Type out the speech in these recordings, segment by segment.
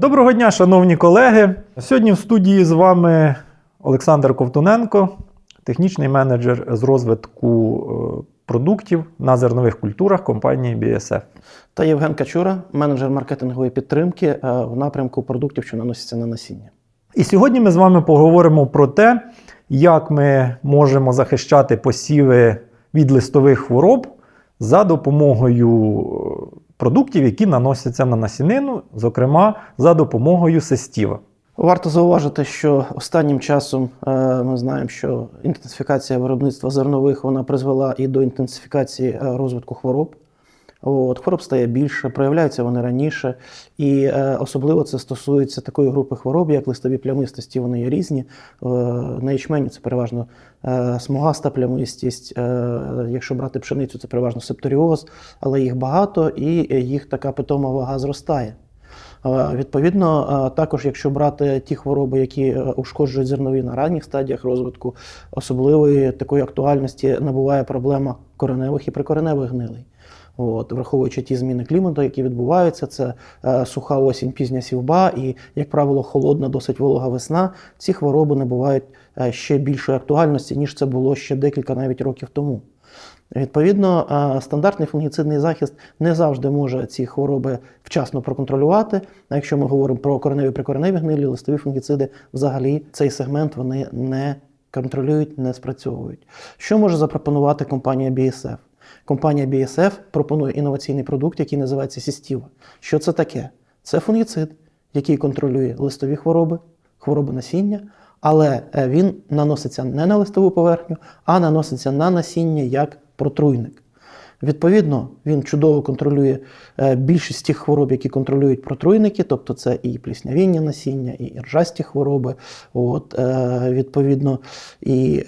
Доброго дня, шановні колеги. Сьогодні в студії з вами Олександр Ковтуненко, технічний менеджер з розвитку е, продуктів на зернових культурах компанії BSF. Та Євген Качура, менеджер маркетингової підтримки е, в напрямку продуктів, що наносяться на насіння. І сьогодні ми з вами поговоримо про те, як ми можемо захищати посіви від листових хвороб за допомогою е, продуктів, які наносяться на насінину, зокрема за допомогою сестіва. Варто зауважити, що останнім часом е, ми знаємо, що інтенсифікація виробництва зернових вона призвела і до інтенсифікації е, розвитку хвороб. От, хвороб стає більше, проявляються вони раніше, і е, особливо це стосується такої групи хвороб, як листові плямистості. Вони є різні. Е, на ячмені це переважно е, смугаста плямистість. Е, якщо брати пшеницю, це переважно септоріоз, але їх багато і їх така питома вага зростає. Е, Відповідно, е, також, якщо брати ті хвороби, які е, ушкоджують зернові на ранніх стадіях розвитку, особливої такої актуальності набуває проблема кореневих і прикореневих гнилей. От, враховуючи ті зміни клімату, які відбуваються, це е, суха осінь, пізня сівба і, як правило, холодна, досить волога весна. Ці хвороби набувають е, ще більшої актуальності, ніж це було ще декілька навіть років тому. Відповідно, е, стандартний фунгіцидний захист не завжди може ці хвороби вчасно проконтролювати. А якщо ми говоримо про кореневі прикореневі гнилі, листові фунгіциди, взагалі цей сегмент вони не контролюють, не спрацьовують. Що може запропонувати компанія BSF? Компанія BSF пропонує інноваційний продукт, який називається Сістіва. Що це таке? Це фунгіцид, який контролює листові хвороби, хвороби насіння, але е, він наноситься не на листову поверхню, а наноситься на насіння як протруйник. Відповідно, він чудово контролює е, більшість тих хвороб, які контролюють протруйники, тобто це і пліснявіння насіння, і іржасті хвороби, от, е, відповідно, і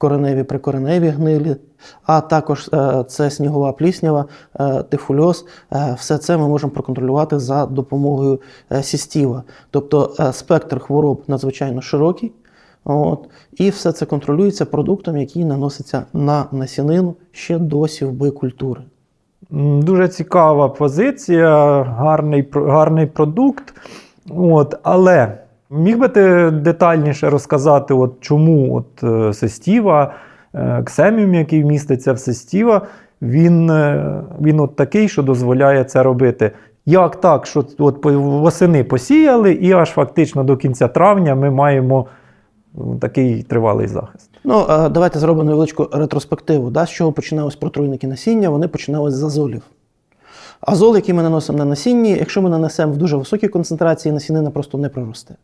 кореневі прикореневі гнилі, а також е, це снігова пліснява, е, тифульоз. Е, все це ми можемо проконтролювати за допомогою сістіва. Тобто спектр хвороб надзвичайно широкий. От, і все це контролюється продуктом, який наноситься на насінину ще до сівби культури. Дуже цікава позиція, гарний, гарний продукт. От, але міг би ти детальніше розказати, от чому от, е, Сестіва, е, ксеміум, який міститься в Сестіва, він, е, він от такий, що дозволяє це робити. Як так, що от восени посіяли, і аж фактично до кінця травня ми маємо такий тривалий захист. Ну, давайте зробимо невеличку ретроспективу. Да? З чого починалось протруйники насіння? Вони починались з азолів. Азол, який ми наносимо на насінні, якщо ми нанесемо в дуже високій концентрації, насінина просто не проросте.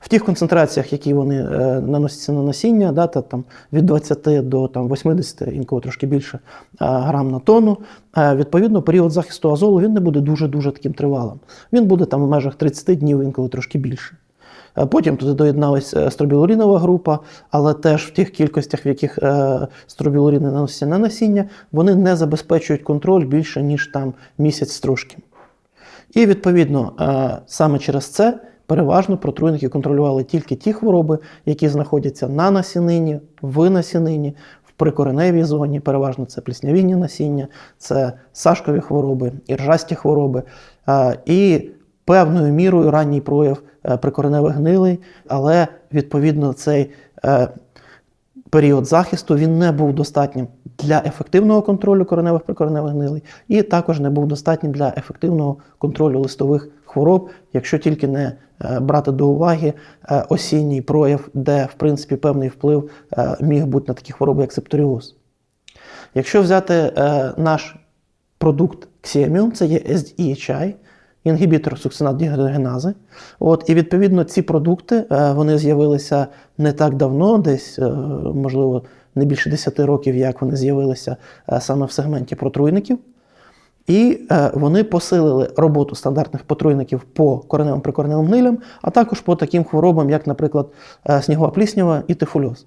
В тих концентраціях, які вони е, наносяться на насіння, да, та, там, від 20 до там, 80, інколи трошки більше е, грам на тонну, е, відповідно, період захисту азолу він не буде дуже-дуже таким тривалим. Він буде там в межах 30 днів, інколи трошки більше. Потім туди доєдналась е, стробілурінова група, але теж в тих кількостях, в яких стробілуріни наносяться на насіння, вони не забезпечують контроль більше, ніж там місяць трошки. І відповідно саме через це переважно протруйники контролювали тільки ті хвороби, які знаходяться на насінині, в насінині, в прикореневій зоні. Переважно це пліснявінні насіння, це сашкові хвороби, іржасті хвороби. І певною мірою ранній прояв е, прикореневих гнилей, але відповідно цей е, період захисту він не був достатнім для ефективного контролю кореневих прикореневих гнилей, і також не був достатнім для ефективного контролю листових хвороб, якщо тільки не е, брати до уваги е, осінній прояв, де в принципі певний вплив е, міг бути на такі хвороби, як септоріоз. Якщо взяти наш продукт Xiamium, це є SDHI, інгібітор сукцинат-дігідрогенази. От, і відповідно ці продукти е, вони з'явилися не так давно, десь, е, можливо, не більше 10 років, як вони з'явилися е, саме в сегменті протруйників. І вони посилили роботу стандартних потруйників по кореневим прикореневим гнилям, а також по таким хворобам, як, наприклад, снігова пліснява і тифульоз.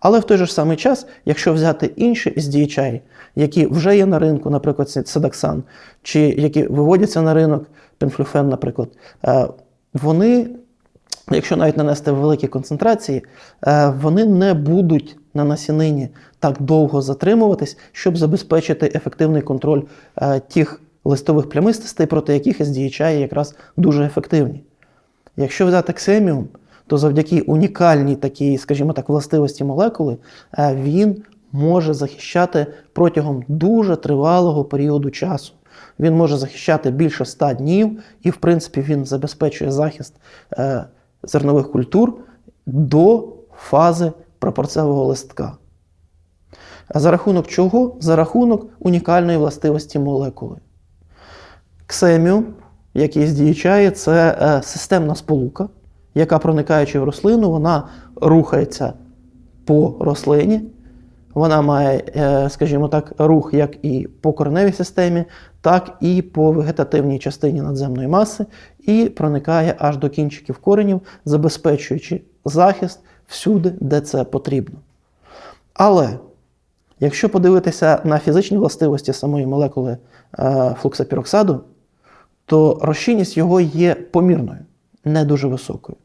Але в той же самий час, якщо взяти інші SDHI, які вже є на ринку, наприклад, Седаксан, чи які виводяться на ринок, пенфлюфен, наприклад, е, вони, якщо навіть нанести великі концентрації, е, вони не будуть на насінині так довго затримуватись, щоб забезпечити ефективний контроль е, тих листових плямистостей, проти яких SDHI якраз дуже ефективні. Якщо взяти ксеміум, то завдяки унікальній такій, скажімо так, властивості молекули, він може захищати протягом дуже тривалого періоду часу. Він може захищати більше 100 днів, і, в принципі, він забезпечує захист е, зернових культур до фази прапорцевого листка. А за рахунок чого? За рахунок унікальної властивості молекули. Ксеміум, який здіючає, це е, системна сполука, яка, проникаючи в рослину, вона рухається по рослині. Вона має, е, скажімо так, рух як і по кореневій системі, так і по вегетативній частині надземної маси, і проникає аж до кінчиків коренів, забезпечуючи захист всюди, де це потрібно. Але якщо подивитися на фізичні властивості самої молекули е, флуксапіроксаду, то розчинність його є помірною, не дуже високою.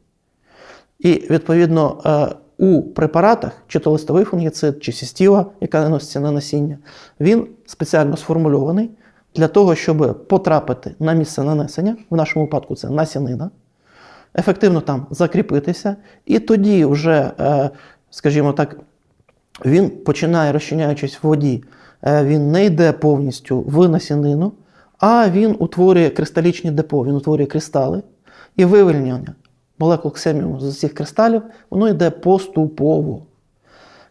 І, відповідно, е, у препаратах, чи то листовий фунгіцид, чи сістіва, яка наноситься на насіння, він спеціально сформульований для того, щоб потрапити на місце нанесення, в нашому випадку це насінина, ефективно там закріпитися, і тоді вже, е, скажімо так, він починає, розчиняючись в воді, е, він не йде повністю в насінину, а він утворює кристалічні депо, він утворює кристали і вивільнення молекул ксеміуму з цих кристалів, воно йде поступово.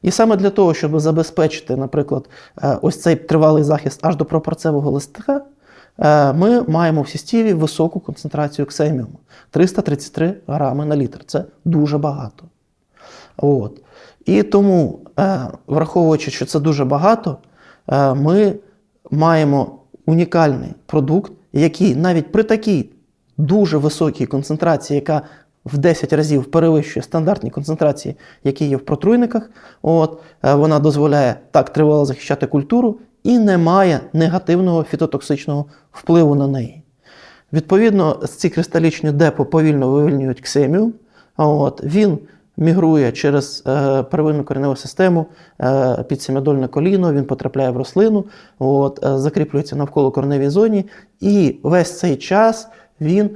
І саме для того, щоб забезпечити, наприклад, е, ось цей тривалий захист аж до пропорцевого листка, е, ми маємо в сістіві високу концентрацію ксеміуму 333 грами на літр. Це дуже багато. От. І тому, е, враховуючи, що це дуже багато, ми маємо унікальний продукт, який навіть при такій дуже високій концентрації, яка в 10 разів перевищує стандартні концентрації, які є в протруйниках, от, е, вона дозволяє так тривало захищати культуру і не має негативного фітотоксичного впливу на неї. Відповідно, ці кристалічні депо повільно вивільнюють ксеміум. От, він мігрує через е, первинну кореневу систему е, під сім'ядольне коліно, він потрапляє в рослину, от, е, закріплюється навколо кореневій зоні, і весь цей час він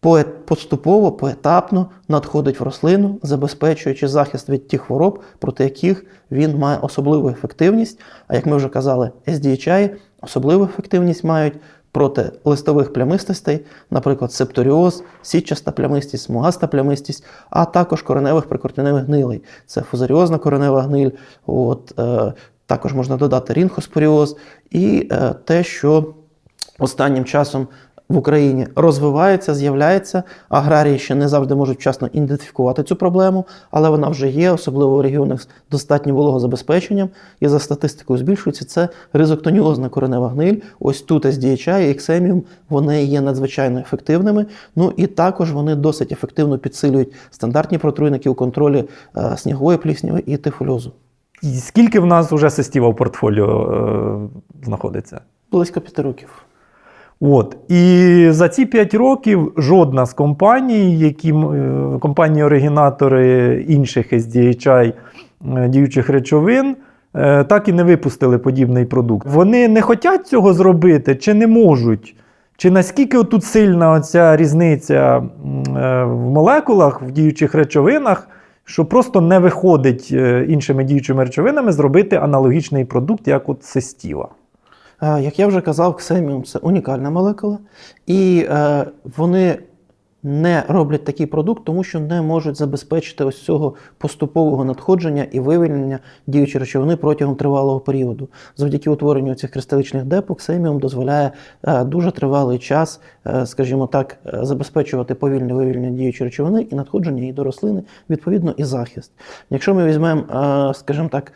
поступово, поетапно надходить в рослину, забезпечуючи захист від тих хвороб, проти яких він має особливу ефективність. А як ми вже казали, SDHI особливу ефективність мають проти листових плямистостей, наприклад, септоріоз, сітчаста плямистість, смугаста плямистість, а також кореневих прикореневих гнилей. Це фузаріозна коренева гниль, от, е, також можна додати рінхоспоріоз і е, те, що останнім часом в Україні розвивається, з'являється. Аграрії ще не завжди можуть вчасно ідентифікувати цю проблему, але вона вже є, особливо в регіонах з достатнім вологозабезпеченням. І за статистикою збільшується це ризоктоніозна коренева гниль. Ось тут SDHI і ексеміум вони є надзвичайно ефективними. Ну і також вони досить ефективно підсилюють стандартні протруйники у контролі е, снігової плісняви і тифульозу. І скільки в нас вже сестіва в портфоліо е, знаходиться? Близько п'яти років. От. І за ці 5 років жодна з компаній, які е, компанії-оригінатори інших SDHI е, діючих речовин, е, так і не випустили подібний продукт. Вони не хочуть цього зробити чи не можуть? Чи наскільки тут сильна оця різниця в молекулах, в діючих речовинах, що просто не виходить іншими діючими речовинами зробити аналогічний продукт, як от Сестіва? Е, Як я вже казав, ксеміум це унікальна молекула, і е, вони не роблять такий продукт, тому що не можуть забезпечити ось цього поступового надходження і вивільнення діючої речовини протягом тривалого періоду. Завдяки утворенню цих кристалічних депо, ксеміум дозволяє е, дуже тривалий час, скажімо так, забезпечувати повільне вивільнення діючої речовини і надходження її до рослини, відповідно, і захист. Якщо ми візьмемо, скажімо так,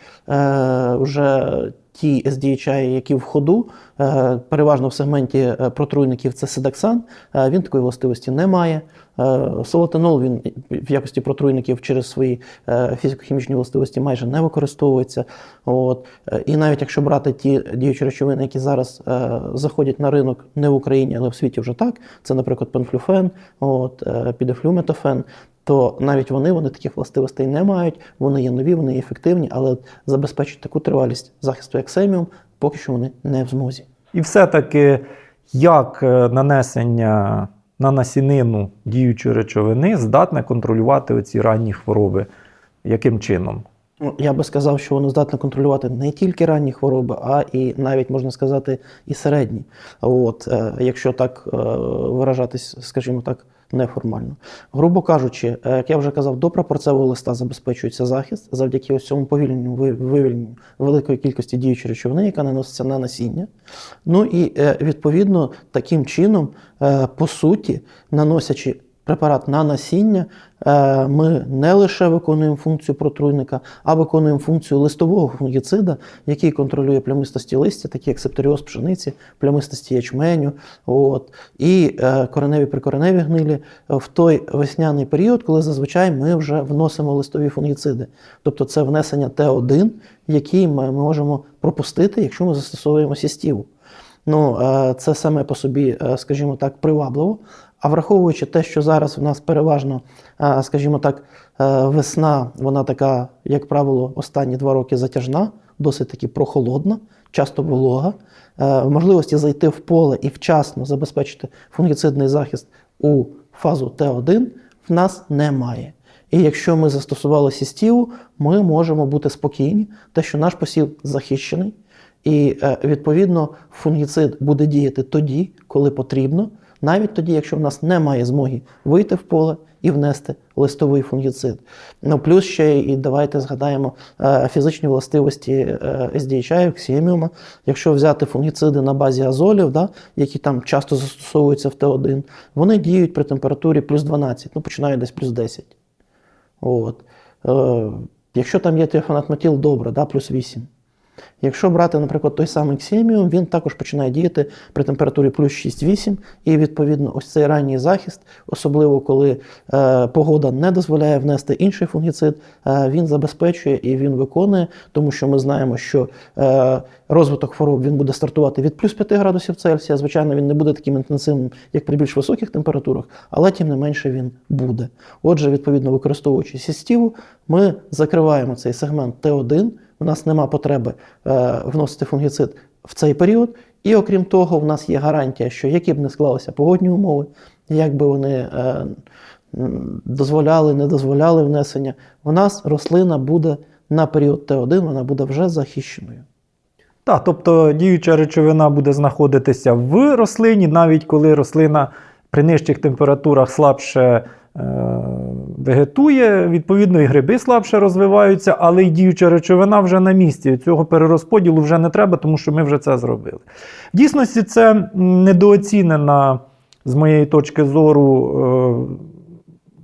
вже ті SDHI, які в ходу, е, переважно в сегменті е, протруйників це седаксан, він такої властивості не має. Е, Солотенол він в якості протруйників через свої фізико-хімічні властивості майже не використовується. От. І навіть якщо брати ті діючі речовини, які зараз заходять на ринок не в Україні, але в світі вже так, це, наприклад, пенфлюфен, от, підефлюметофен, то навіть вони, вони таких властивостей не мають, вони є нові, вони є ефективні, але забезпечити таку тривалість захисту як семіум, поки що вони не в змозі. І все-таки, як е, нанесення на насінину діючої речовини здатне контролювати оці ранні хвороби. Яким чином? Ну, Я би сказав, що воно здатне контролювати не тільки ранні хвороби, а і навіть можна сказати і середні. От, е, якщо так е, виражатись, скажімо так, неформально. Грубо кажучи, е, як я вже казав, до прапорцевого листа забезпечується захист завдяки ось цьому повільненню вивільненню великої кількості діючої речовини, яка наноситься на насіння. Ну і е, відповідно таким чином, е, по суті, наносячи препарат на насіння, е, ми не лише виконуємо функцію протруйника, а виконуємо функцію листового фунгіцида, який контролює плямистості листя, такі як септоріоз пшениці, плямистості ячменю, от, і е, кореневі прикореневі гнилі в той весняний період, коли зазвичай ми вже вносимо листові фунгіциди. Тобто це внесення Т1, який ми можемо пропустити, якщо ми застосовуємо сістіву. Ну, е, це саме по собі, скажімо так, привабливо. А враховуючи те, що зараз у нас переважно, е, скажімо так, е, весна, вона така, як правило, останні два роки затяжна, досить таки прохолодна, часто волога. Е, Можливості зайти в поле і вчасно забезпечити фунгіцидний захист у фазу Т1 в нас немає. І якщо ми застосували сістіву, ми можемо бути спокійні, те, що наш посів захищений. І відповідно фунгіцид буде діяти тоді, коли потрібно, навіть тоді, якщо в нас немає змоги вийти в поле і внести листовий фунгіцид. Ну плюс ще і давайте згадаємо е, фізичні властивості е, SDHI, ксіеміума. Якщо взяти фунгіциди на базі азолів, да, які там часто застосовуються в Т1, вони діють при температурі плюс 12, ну починають десь плюс 10. От. Е, якщо там є тіофанатметіл, добре, да, плюс 8. Якщо брати, наприклад, той самий ксеміум, він також починає діяти при температурі плюс 6-8, і відповідно ось цей ранній захист, особливо коли е, погода не дозволяє внести інший фунгіцид, е, він забезпечує і він виконує, тому що ми знаємо, що е, розвиток хвороб він буде стартувати від плюс 5 градусів Цельсія. Звичайно, він не буде таким інтенсивним, як при більш високих температурах, але тим не менше він буде. Отже, відповідно, використовуючи сістіву, ми закриваємо цей сегмент Т1. У нас нема потреби е, вносити фунгіцид в цей період. І окрім того, в нас є гарантія, що які б не склалися погодні умови, як би вони е, дозволяли, не дозволяли внесення, у нас рослина буде на період Т1, вона буде вже захищеною. Так, тобто діюча речовина буде знаходитися в рослині, навіть коли рослина при нижчих температурах слабше вегетує, відповідно, і гриби слабше розвиваються, але й діюча речовина вже на місці. Цього перерозподілу вже не треба, тому що ми вже це зробили. В дійсності це недооцінена, з моєї точки зору, е,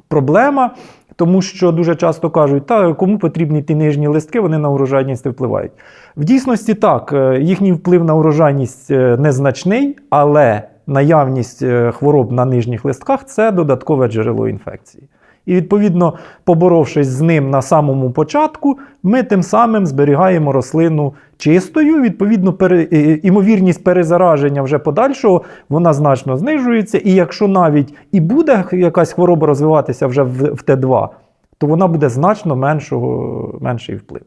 проблема. Тому що дуже часто кажуть, та кому потрібні ті нижні листки, вони на урожайність впливають. В дійсності так, е, їхній вплив на урожайність е, незначний, але наявність е, хвороб на нижніх листках це додаткове джерело інфекції. І відповідно, поборовшись з ним на самому початку, ми тим самим зберігаємо рослину чистою. Відповідно, пере, імовірність перезараження вже подальшого вона значно знижується. І якщо навіть і буде якась хвороба розвиватися вже в Т2, то вона буде значно меншого, менший вплив.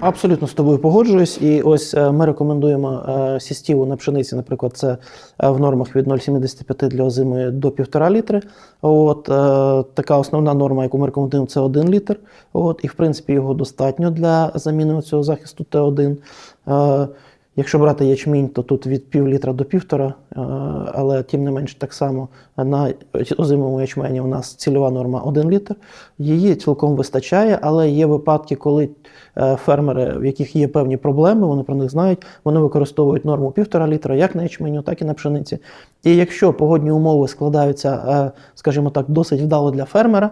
Абсолютно з тобою погоджуюсь. І ось е, ми рекомендуємо е, сістіву на пшениці, наприклад, це е, в нормах від 0,75 для озимої до 1,5 літри. От така основна норма, яку ми рекомендуємо, це 1 літр. От, і в принципі його достатньо для заміни цього захисту Т1. Якщо брати ячмінь, то тут від пів літра до півтора, е, але тим не менш так само на озимому ячмені у нас цільова норма 1 літр. Її цілком вистачає, але є випадки, коли е, фермери, в яких є певні проблеми, вони про них знають, вони використовують норму півтора літра як на ячменю, так і на пшениці. І якщо погодні умови складаються, е, скажімо так, досить вдало для фермера,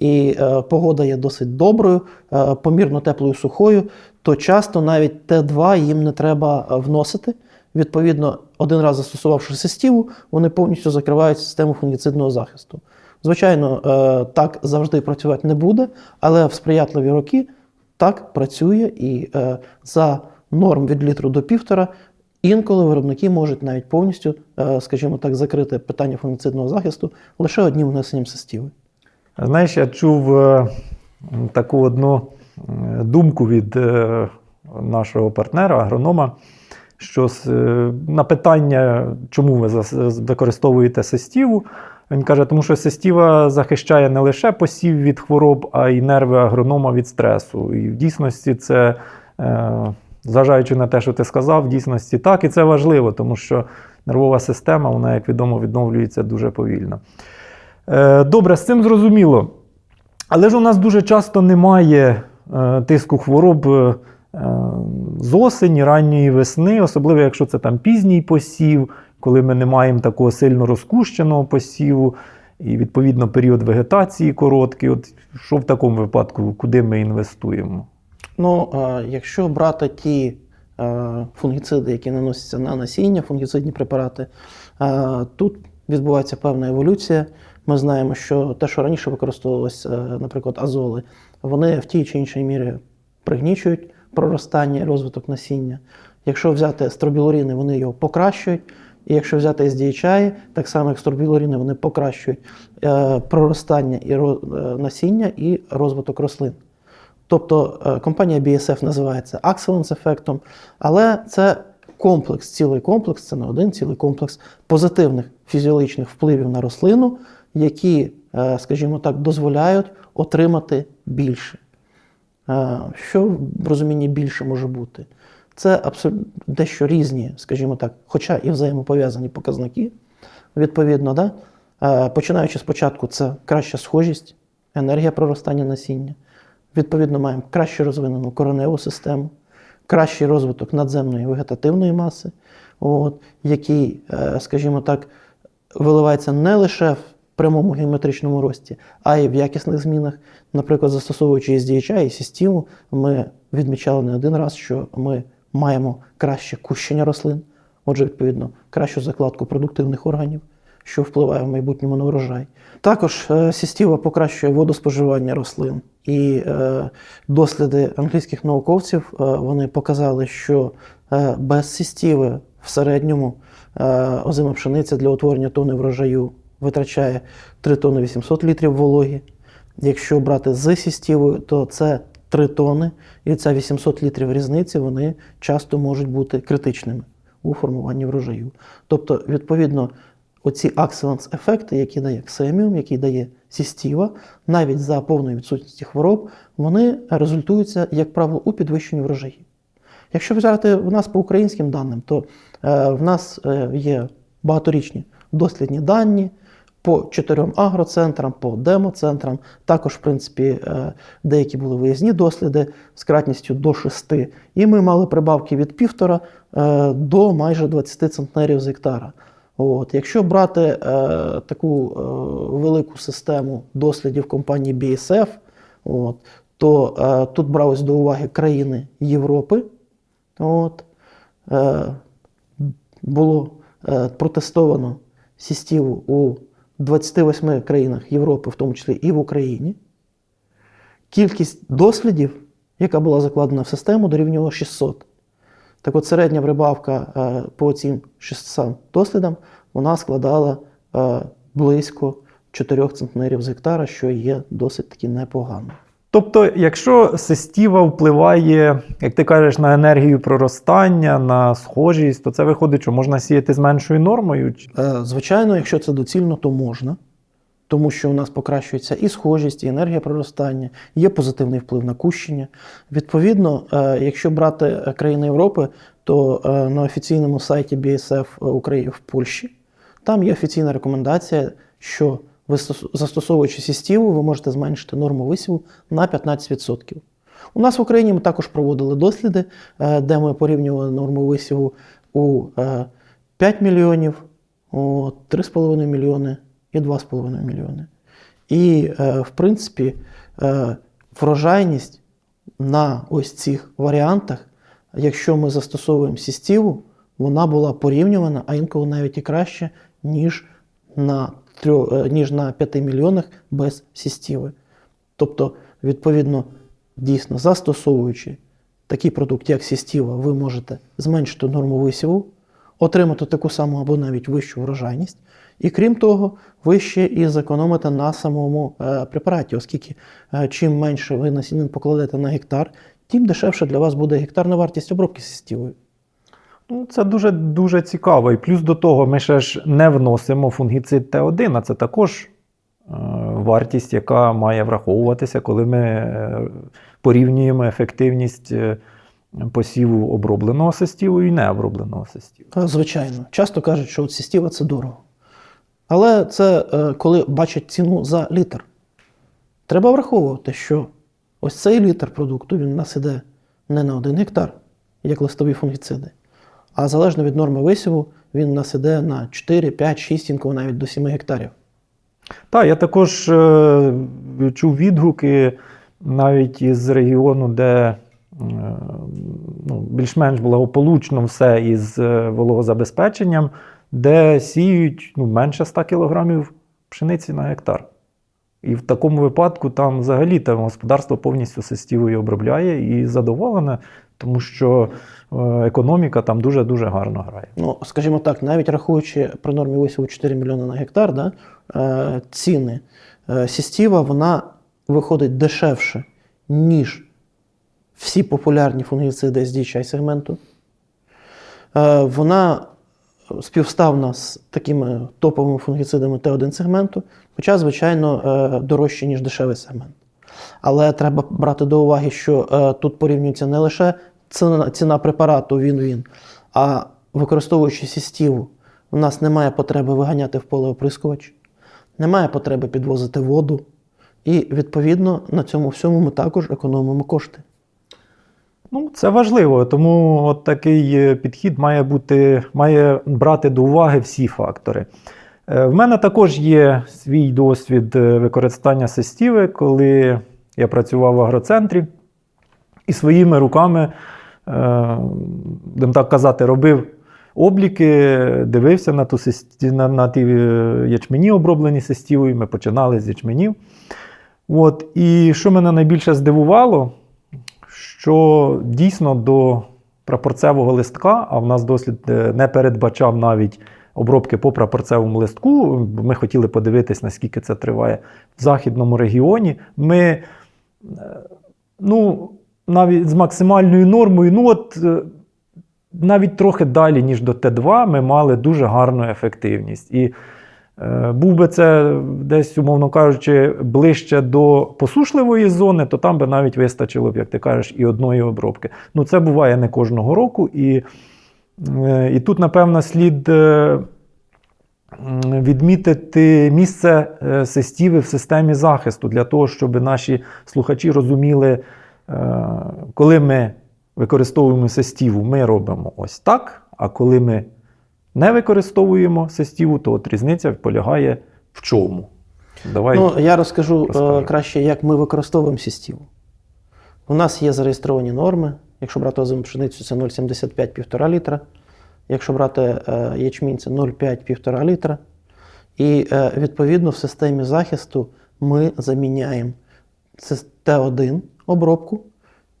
і е, погода є досить доброю, е, помірно теплою сухою, то часто навіть Т2 їм не треба е, вносити. Відповідно, один раз застосувавши систіву, вони повністю закривають систему фунгіцидного захисту. Звичайно, е, так завжди працювати не буде, але в сприятливі роки так працює і е, за норм від літру до півтора. Інколи виробники можуть навіть повністю, скажімо так, закрити питання фунгіцидного захисту лише одним внесенням систіви. Знаєш, я чув таку одну думку від е, нашого партнера, агронома, що е, на питання, чому ви використовуєте сестіву, він каже, тому що сестіва захищає не лише посів від хвороб, а й нерви агронома від стресу. І в дійсності це, е, зважаючи на те, що ти сказав, в дійсності так, і це важливо, тому що нервова система, вона, як відомо, відновлюється дуже повільно. Е, Добре, з цим зрозуміло. Але ж у нас дуже часто немає е, тиску хвороб е, з осені, ранньої весни, особливо якщо це там пізній посів, коли ми не маємо такого сильно розкущеного посіву, і відповідно період вегетації короткий. От що в такому випадку, куди ми інвестуємо? Ну, е, якщо брати ті е, фунгіциди, які наносяться на насіння, фунгіцидні препарати, е, тут відбувається певна еволюція. Ми знаємо, що те, що раніше використовувалось, е, наприклад, азоли, вони в тій чи іншій мірі пригнічують проростання і розвиток насіння. Якщо взяти стробілуріни, вони його покращують. І якщо взяти SDHI, так само як стробілуріни, вони покращують е, проростання і ро- е, насіння і розвиток рослин. Тобто е, компанія BSF називається Excellence ефектом, але це комплекс, цілий комплекс, це не один цілий комплекс позитивних фізіологічних впливів на рослину, які, скажімо так, дозволяють отримати більше. Е, Що в розумінні більше може бути? Це абсолютно дещо різні, скажімо так, хоча і взаємопов'язані показники. Відповідно, да? Е, починаючи спочатку, це краща схожість, енергія проростання насіння. Відповідно, маємо краще розвинену кореневу систему, кращий розвиток надземної вегетативної маси, от, який, е, скажімо так, виливається не лише в прямому геометричному рості, а й в якісних змінах. Наприклад, застосовуючи SDHI і систему, ми відмічали не один раз, що ми маємо краще кущення рослин, отже, відповідно, кращу закладку продуктивних органів, що впливає в майбутньому на урожай. Також е, сістіва покращує водоспоживання рослин. І е, досліди англійських науковців е, вони показали, що без сістіви в середньому озима пшениця для утворення тони врожаю витрачає 3 тонни 800 літрів вологі. Якщо брати з сістівою, то це 3 тони, і ця 800 літрів різниці вони часто можуть бути критичними у формуванні врожаю. Тобто, відповідно, оці акселенс ефекти, які дає ксеміум, який дає сістіва, навіть за повної відсутності хвороб, вони результуються, як правило, у підвищенні врожаїв. Якщо взяти в нас по українським даним, то е, в нас е, є багаторічні дослідні дані по чотирьом агроцентрам, по демоцентрам. Також, в принципі, е, деякі були виїзні досліди з кратністю до 6. І ми мали прибавки від півтора е, до майже 20 центнерів з гектара. От. Якщо брати е, таку е, велику систему дослідів компанії BSF, от, то е, тут бралось до уваги країни Європи. От, е, було е, протестовано сістіву у 28 країнах Європи, в тому числі і в Україні. Кількість дослідів, яка була закладена в систему, дорівнювала 600. Так от середня прибавка е, по цим 600 дослідам вона складала е, близько 4 центнерів з гектара, що є досить таки непогано. Тобто, якщо сестіва впливає, як ти кажеш, на енергію проростання, на схожість, то це виходить, що можна сіяти з меншою нормою. Е, Звичайно, якщо це доцільно, то можна, тому що у нас покращується і схожість, і енергія проростання, є позитивний вплив на кущення. Відповідно, е, якщо брати е, країни Європи, то на офіційному сайті BSF України в Польщі там є офіційна рекомендація, що ви застосовуючи сістіву, ви можете зменшити норму висіву на 15%. У нас в Україні ми також проводили досліди, е, де ми порівнювали норму висіву у е, 5 мільйонів, 3,5 мільйони і 2,5 мільйони. І, е, в принципі, е, врожайність на ось цих варіантах, якщо ми застосовуємо сістіву, вона була порівнювана, а інколи навіть і краще, ніж на, трьо- е, ніж на 5 мільйонах без сістіви. Тобто, відповідно, дійсно застосовуючи такий продукт, як сістіва, ви можете зменшити норму висіву, отримати таку саму або навіть вищу врожайність. І крім того, ви ще і зекономите на самому е, препараті, оскільки е, чим менше ви насінин покладете на гектар, тим дешевше для вас буде гектарна вартість обробки сістівою. Ну, це дуже, дуже цікаво. І плюс до того, ми ще ж не вносимо фунгіцид Т1, а це також е, вартість, яка має враховуватися, коли ми е, порівнюємо ефективність е, посіву обробленого сестіву і необробленого сестіву. Звичайно, часто кажуть, що от сістіва це дорого. Але це коли бачать ціну за літр. Треба враховувати, що ось цей літр продукту він у нас іде не на один гектар, як листові фунгіциди, а залежно від норми висіву, він у нас іде на 4, 5, 6, інколи навіть до 7 гектарів. Так, я також е, чув відгуки навіть із регіону, де е, ну, більш-менш благополучно все із е, вологозабезпеченням, де сіють ну, менше 100 кілограмів пшениці на гектар. І в такому випадку там взагалі там господарство повністю сестівою обробляє і задоволене, тому що е, економіка там дуже-дуже гарно грає. Ну, скажімо так, навіть рахуючи при нормі висіву 4 мільйони на гектар, да, е, ціни е, сістіва вона виходить дешевше, ніж всі популярні фунгіциди з DHI сегменту. Е, вона співставна з такими топовими фунгіцидами Т1 сегменту, хоча, звичайно, е, дорожче, ніж дешевий сегмент. Але треба брати до уваги, що е, тут порівнюється не лише ціна, ціна препарату він-він, а використовуючи сістіву, у нас немає потреби виганяти в поле оприскувач, немає потреби підвозити воду. І, відповідно, на цьому всьому ми також економимо кошти. Ну, це важливо, тому от такий е, підхід має бути, має брати до уваги всі фактори. Е, В мене також є свій досвід е, використання сестіви, коли я працював в агроцентрі і своїми руками, будемо так казати, робив обліки, дивився на, ту сесті, на, на ті ячмені, оброблені сестівою. Ми починали з ячменів. От, і що мене найбільше здивувало, що дійсно до прапорцевого листка, а в нас дослід е, не передбачав навіть обробки по прапорцевому листку. бо Ми хотіли подивитись, наскільки це триває в західному регіоні. Ми е, ну, навіть з максимальною нормою, ну от е, навіть трохи далі, ніж до Т2, ми мали дуже гарну ефективність. І Був би це десь, умовно кажучи, ближче до посушливої зони, то там би навіть вистачило б, як ти кажеш, і одної обробки. Ну, це буває не кожного року. І, е, і тут, напевно, слід е, відмітити місце е, сестіви в системі захисту для того, щоб наші слухачі розуміли, е, коли ми використовуємо сестіву, ми робимо ось так, а коли ми не використовуємо сестіву, то от різниця полягає в чому. Давай. Ну, я розкажу е, краще, як ми використовуємо сістіву. У нас є зареєстровані норми. Якщо брати озиму пшеницю, це 0,75-1,5 літра. Якщо брати е, ячмінь, це 0,5-1,5 літра. І е, відповідно в системі захисту ми заміняємо Т1 обробку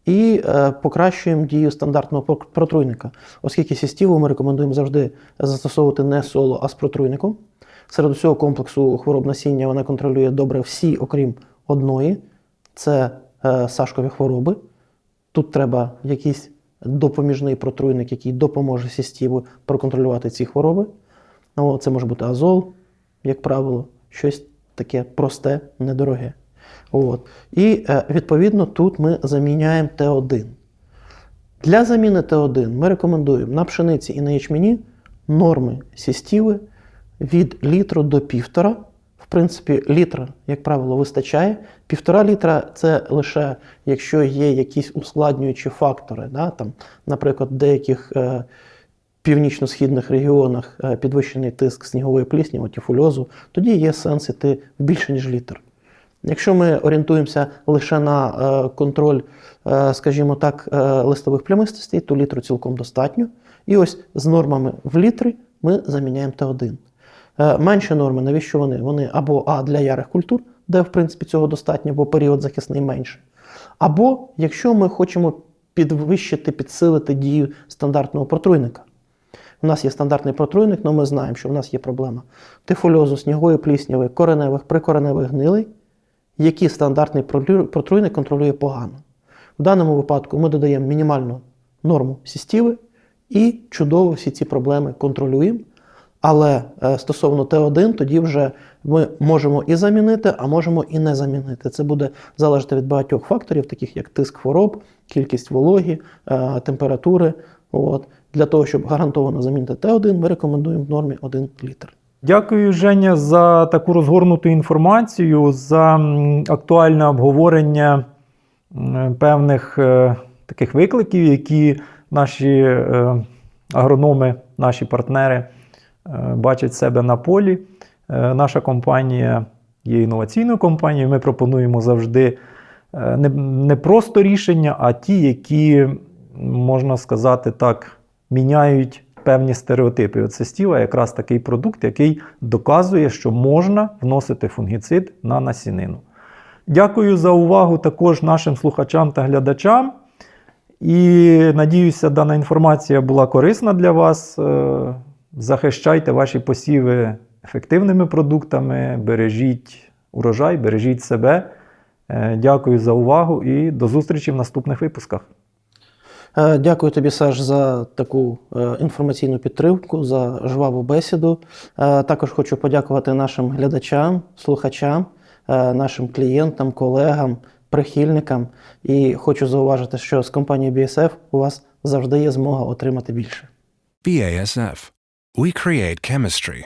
і е, покращуємо дію стандартного протруйника, оскільки сістіву ми рекомендуємо завжди застосовувати не соло, а з протруйником. Серед усього комплексу хвороб насіння вона контролює добре всі, окрім одної це е, сашкові хвороби. Тут треба якийсь допоміжний протруйник, який допоможе сістіву проконтролювати ці хвороби. Це може бути азол, як правило, щось таке просте, недороге. От. І е, відповідно тут ми заміняємо Т1. Для заміни Т1 ми рекомендуємо на пшениці і на ячмені норми сістіви від літру до півтора. В принципі, літра, як правило, вистачає. Півтора літра це лише якщо є якісь ускладнюючі фактори. Да? Там, наприклад, в деяких е, північно-східних регіонах е, підвищений тиск снігової плісні, тіфульозу, тоді є сенс іти більше, ніж літр. Якщо ми орієнтуємося лише на е, контроль, е, скажімо так, е, листових плямистостей, то літру цілком достатньо. І ось з нормами в літри ми заміняємо Т1. Е, менші норми, навіщо вони? Вони або А для ярих культур, де в принципі цього достатньо, бо період захисний менший. Або якщо ми хочемо підвищити, підсилити дію стандартного протруйника. У нас є стандартний протруйник, але ми знаємо, що в нас є проблема тифульозу, снігової плісняви, кореневих, прикореневих гнилей, які стандартний протруйник контролює погано. В даному випадку ми додаємо мінімальну норму сістіви і чудово всі ці проблеми контролюємо. Але е, стосовно Т1, тоді вже ми можемо і замінити, а можемо і не замінити. Це буде залежати від багатьох факторів, таких як тиск хвороб, кількість вологі, е, температури. От. Для того, щоб гарантовано замінити Т1, ми рекомендуємо в нормі 1 літр. Дякую, Женя, за таку розгорнуту інформацію, за актуальне обговорення певних е, таких викликів, які наші е, агрономи, наші партнери е, бачать себе на полі. Наша компанія є інноваційною компанією. Ми пропонуємо завжди не просто рішення, а ті, які, можна сказати так, міняють певні стереотипи. Оце стіва якраз такий продукт, який доказує, що можна вносити фунгіцид на насінину. Дякую за увагу також нашим слухачам та глядачам. І надіюся, дана інформація була корисна для вас. Е, Захищайте ваші посіви ефективними продуктами, бережіть урожай, бережіть себе. Е, Дякую за увагу і до зустрічі в наступних випусках. Е, Дякую тобі, Саш, за таку е, інформаційну підтримку, за жваву бесіду. Е, Також хочу подякувати нашим глядачам, слухачам, нашим клієнтам, колегам, прихильникам. І хочу зауважити, що з компанією BSF у вас завжди є змога отримати більше. BASF. We create chemistry.